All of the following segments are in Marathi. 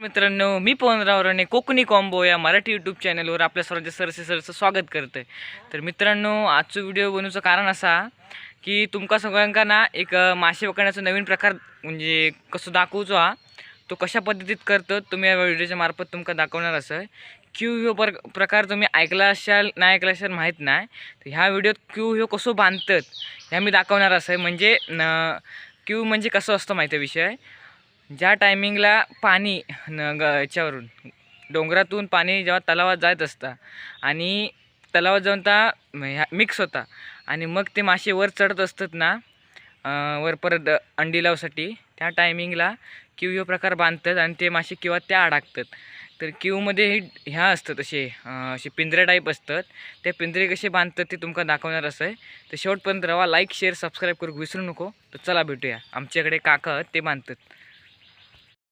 मित्रांनो मी पवनराव राणे कोकणी कॉम्बो या मराठी यूट्यूब चॅनलवर आपल्या सर्वांच्या सरसे सरचं स्वागत करतोय. तर मित्रांनो आजचं व्हिडिओ बनवण्याचं कारण असा की तुमका सगळ्यांका ना एक मासे पकडण्याचा नवीन प्रकार म्हणजे कसं दाखवूचो हा तो कशा पद्धतीत करतो तुम्ही या व्हिडिओच्या मार्फत तुमका दाखवणार असं. क्यू ह्यो पर प्रकार तुम्ही ऐकला असाल नाही ऐकला असाल माहीत नाही तर ह्या व्हिडिओत क्यू ह्यो कसो बांधतात ह्या मी दाखवणार असं. आहे म्हणजे न क्यू म्हणजे कसं असतं माहिती आहे विषय? ज्या टायमिंगला पाणी न ग याच्यावरून डोंगरातून पाणी जेव्हा तलावात जात असतं आणि तलावात जाऊन ता ह्या मिक्स होता आणि मग ते मासे वर चढत असतात ना वर परत अंडी लावसाठी त्या टायमिंगला क्यू हे प्रकार बांधतात आणि ते मासे किंवा त्या अडकतात. तर क्यूमध्ये हे ह्या असतात असे असे पिंजऱ्या टाईप असतात. ते पिंजरे कसे बांधतात ते तुमका दाखवणार असं. आहे तर शेवटपर्यंत रवा लाईक शेअर सबस्क्राईब करू विसरू नको. तर चला भेटूया. आमच्याकडे काका ते बांधतात.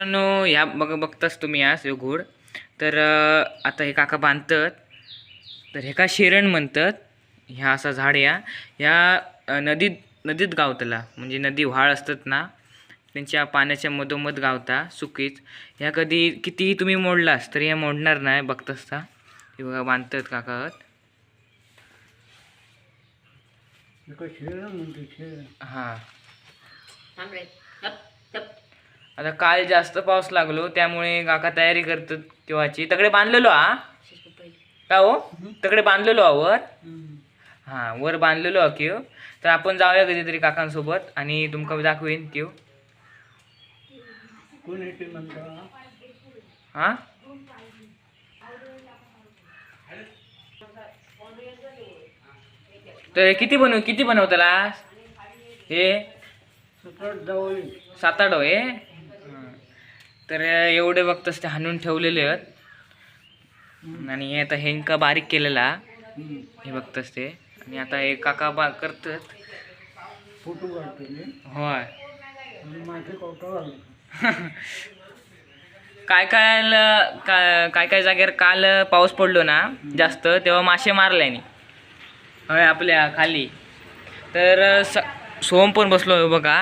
मित्रांनो ह्या बघ बघताच तुम्ही या घोड. तर आता हे काका बांधतात. तर हे का शिरण म्हणतात? ह्या असा झाड या. ह्या नदीत नदीत गावतला. म्हणजे नदी व्हाळ असतात ना त्यांच्या पाण्याच्या मधोमध गावता सुकीच ह्या कधी कितीही तुम्ही मोडलास तरी ह्या मोडणार नाही बघताच ता हे बघा बांधतात काका. हां आता काल जास्त पाऊस लागलो त्यामुळे काका तयारी करतात केव्हाची तकडे बांधलेलो हा? का हो? तकडे बांधलेलो हा वर? हा वर बांधलेलो हा किव. तर आपण जाऊया कधीतरी काकांसोबत आणि तुमका दाखवेन किव. हा? तर किती बनव किती बनवतला हे? सात आठ हं. तर एवढे बघतच ते हाणून ठेवलेले आहेत. आणि हे आता हेंका बारीक केलेला. हे बघतच ते आणि आता हे काका बा करतात. फोटो होय. काय काय काय काय जागेवर काल पाऊस पडलो ना जास्त तेव्हा मासे मारल्याने होय आपल्या खाली. तर स सोम पण बसलो बघा.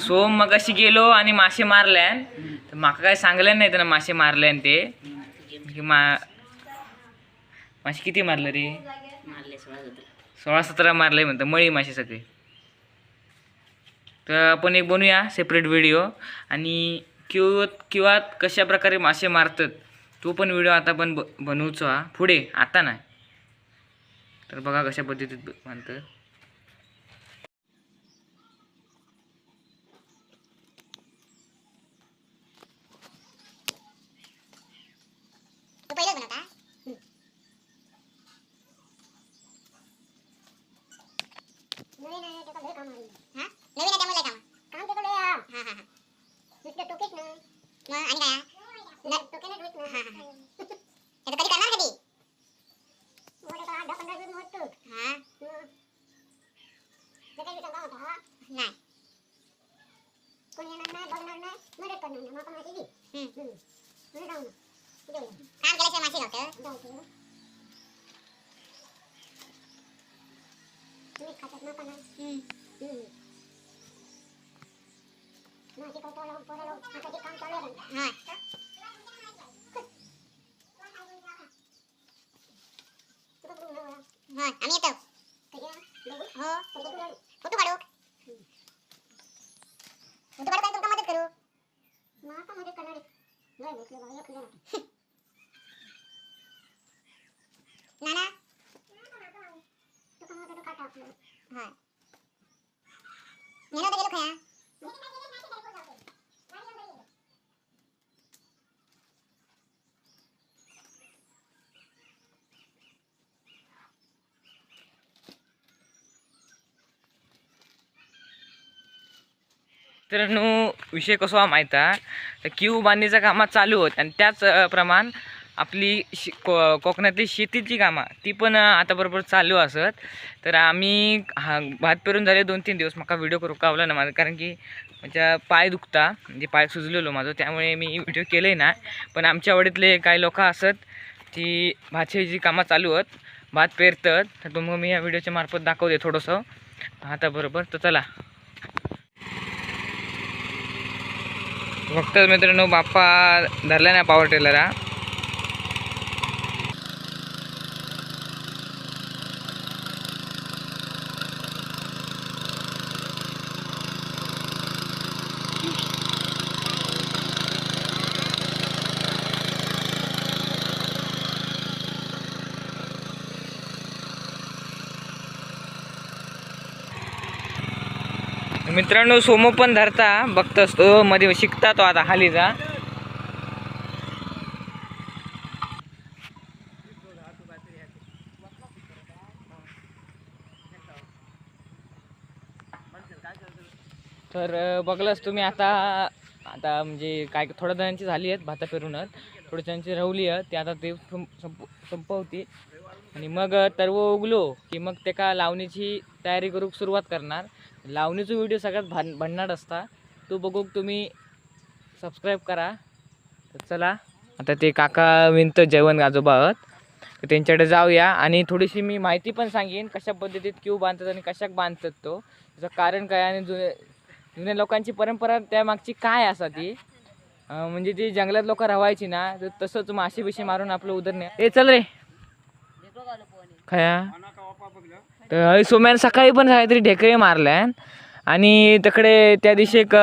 सोम मग अशी गेलो आणि मासे मारल्यान तर माका काय सांगल्यान नाही त्यानं मासे मारल्यान ते. की मा मासे किती मारले रे? सोळा सतरा. मारले म्हणतात मळी मासे सगळे. तर आपण एक बनवूया सेपरेट व्हिडिओ आणि किंवा किंवा कशा प्रकारे मासे मारतात तो पण व्हिडिओ आता पण ब बनवूचो हा. पुढे आता नाही. तर बघा कशा पद्धतीत ब- बांधतात तू पहिलेच बनवता नवीन आहे त्याचा लय काम आहे हा नवीन आहे त्यामुळे लय काम काम त्याचं लय आहे. हा हा हा नुसतं टोकेच ना मग आणि काय न- टोकेने धुत ना हा हा हा. आता कधी करणार कधी मोठं तर आठ दहा पंधरा दिवस मोठं. हा मग. ते काही विचार काम होता, हा? नाही कोणी येणार नाही बघणार नाही मदत करणार नाही मग आपण माहिती घे हम्म. म्हणजे जाऊ ना जाऊ ना. काम केल्याशिवाय मासे नव्हतं लावून पोरं लावून आता काम चालू आहे हा हा आम्ही येतो हो फोटो काढू फोटो काढू काय तुमका मदत करू मला मदत करणार नाही भेटले बाबा एक जण नाना तू काटा आपलं हा नेलो तर गेलो खया मित्रांनो विषय कसो हा माहीत आहे तर क्यू बांधणीचं कामं चालू होत आणि त्याच प्रमाण आपली शि को कोकणातली शेतीची कामं ती पण आता बरोबर चालू असत. तर आम्ही हा भात पेरून झाले दोन तीन दिवस. माका व्हिडिओ करू कावला ना माझा कारण की माझ्या पाय दुखता म्हणजे पाय सुजलेलो माझं त्यामुळे मी व्हिडिओ केले ना. पण आमच्या आवडीतले काही लोक असत ती भातशेची कामं चालू आहेत भात पेरतात तर तुम्हाला मी या व्हिडिओच्या मार्फत दाखवते थोडंसं. आता बरोबर तर चला. फक्त मित्रांनो बाप्पा धरला नाही पॉवर टेलर हा. मित्रांनो सोमो पण धरता बघत तो मध्ये शिकता तो आता हालीचा. तर अं, बघलाच तुम्ही आता आता म्हणजे काय थोड्या जणांची झाली आहेत भाता फिरूनच थोड्या जणांची राहुली आहेत. ते आता ते संप संपवती आणि मग तरव उगलो की मग ते का लावणीची तयारी करूक सुरुवात करणार. लावणीचा व्हिडिओ सगळ्यात भान भन्नाट असता. तो बघूक तुम्ही सबस्क्राईब करा. तर चला आता ते काका विंत जेवण आजोबा आहेत. तर त्यांच्याकडे जाऊया आणि थोडीशी मी माहिती पण सांगेन कशा पद्धतीत क्यू बांधतात आणि कशाक बांधतात तो. त्याचं कारण काय आणि जुने जुन्या लोकांची परंपरा त्यामागची काय असा ती. म्हणजे ती जंगलात लोक राहायची ना तर तसंच मासे बिशे मारून आपलं उदरणे ए चल रे. खया. तर सोम्यान सकाळी पण काहीतरी ढेकळे मारल्यान आणि तिकडे त्या दिवशी एक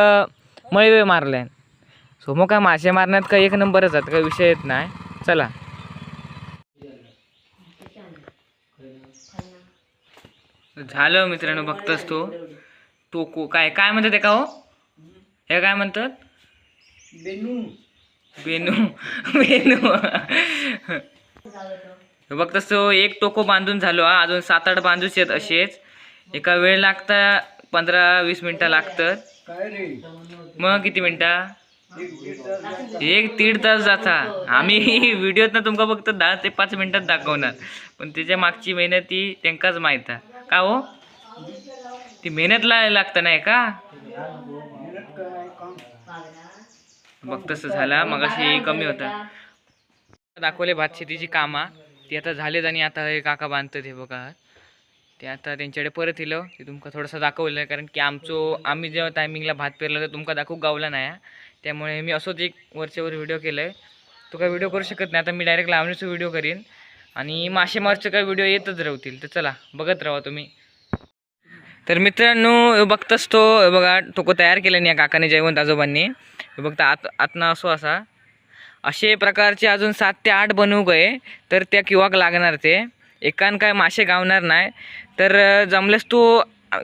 मळवे मारल्यान. सोमो काय मासे मारण्यात काय एक नंबरच आहेत काही विषय येत नाही. चला. झालं मित्रांनो बघतोस तो. तो को काय काय म्हणतात का हो? हे काय म्हणतात? बेनू. बेनू. बेनू. बघ तो एक टोको बांधून झालो हा. अजून सात आठ बांधूच आहेत असेच. एका वेळ लागता पंधरा वीस मिनटं लागतात. मग किती मिनटं? एक दीड तास जाता. आम्ही व्हिडिओत ना तुमका फक्त दहा ते पाच मिनटात दाखवणार. पण त्याच्या मागची मेहनत ती त्यांकाच माहीत आहे. का हो? ती मेहनत ला लागतं नाही का? बघ तसं झाला. मगाशी कमी होता. दाखवले भात शेतीची कामा. ते आता झालेत आणि आता हे काका बांधतात हे बघा. ते आता त्यांच्याकडे परत येलो. ते तुमका थोडंसं दाखवलं कारण की आमचो आम्ही जेव्हा टायमिंगला भात पेरला तर तुमका दाखवू गावला नाही त्यामुळे मी असंच एक वरच्यावर व्हिडिओ केलं आहे तो काय व्हिडिओ करू शकत नाही. आता मी डायरेक्ट लावणीचा व्हिडिओ करीन. आणि मासेमारचे काय व्हिडिओ येतच राहतील. तर चला बघत राहा तुम्ही. तर मित्रांनो बघताच तो बघा टोको तयार केला या काकाने जयवंत आजोबांनी. बघता आत आतना असो असा. असे प्रकारचे अजून सात ते आठ बनवू गये. तर त्या किवाक लागणार ते. एकान काय मासे गावणार नाही. तर जमल्यास तो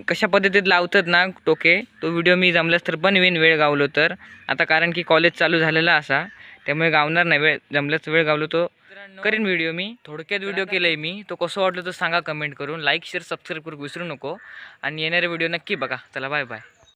कशा पद्धतीत लावतात ना टोके तो व्हिडिओ मी जमल्यास तर बनवीन वेळ गावलो तर. आता कारण की कॉलेज चालू झालेला असा त्यामुळे गावणार नाही वेळ जमल्यास वेळ गावलो तो. करीन व्हिडिओ मी. थोडक्यात व्हिडिओ केलाय मी. तो कसं वाटलं तर सांगा कमेंट करून. लाईक शेअर सबस्क्राईब करू विसरू नको. आणि येणारे व्हिडिओ नक्की बघा. चला बाय बाय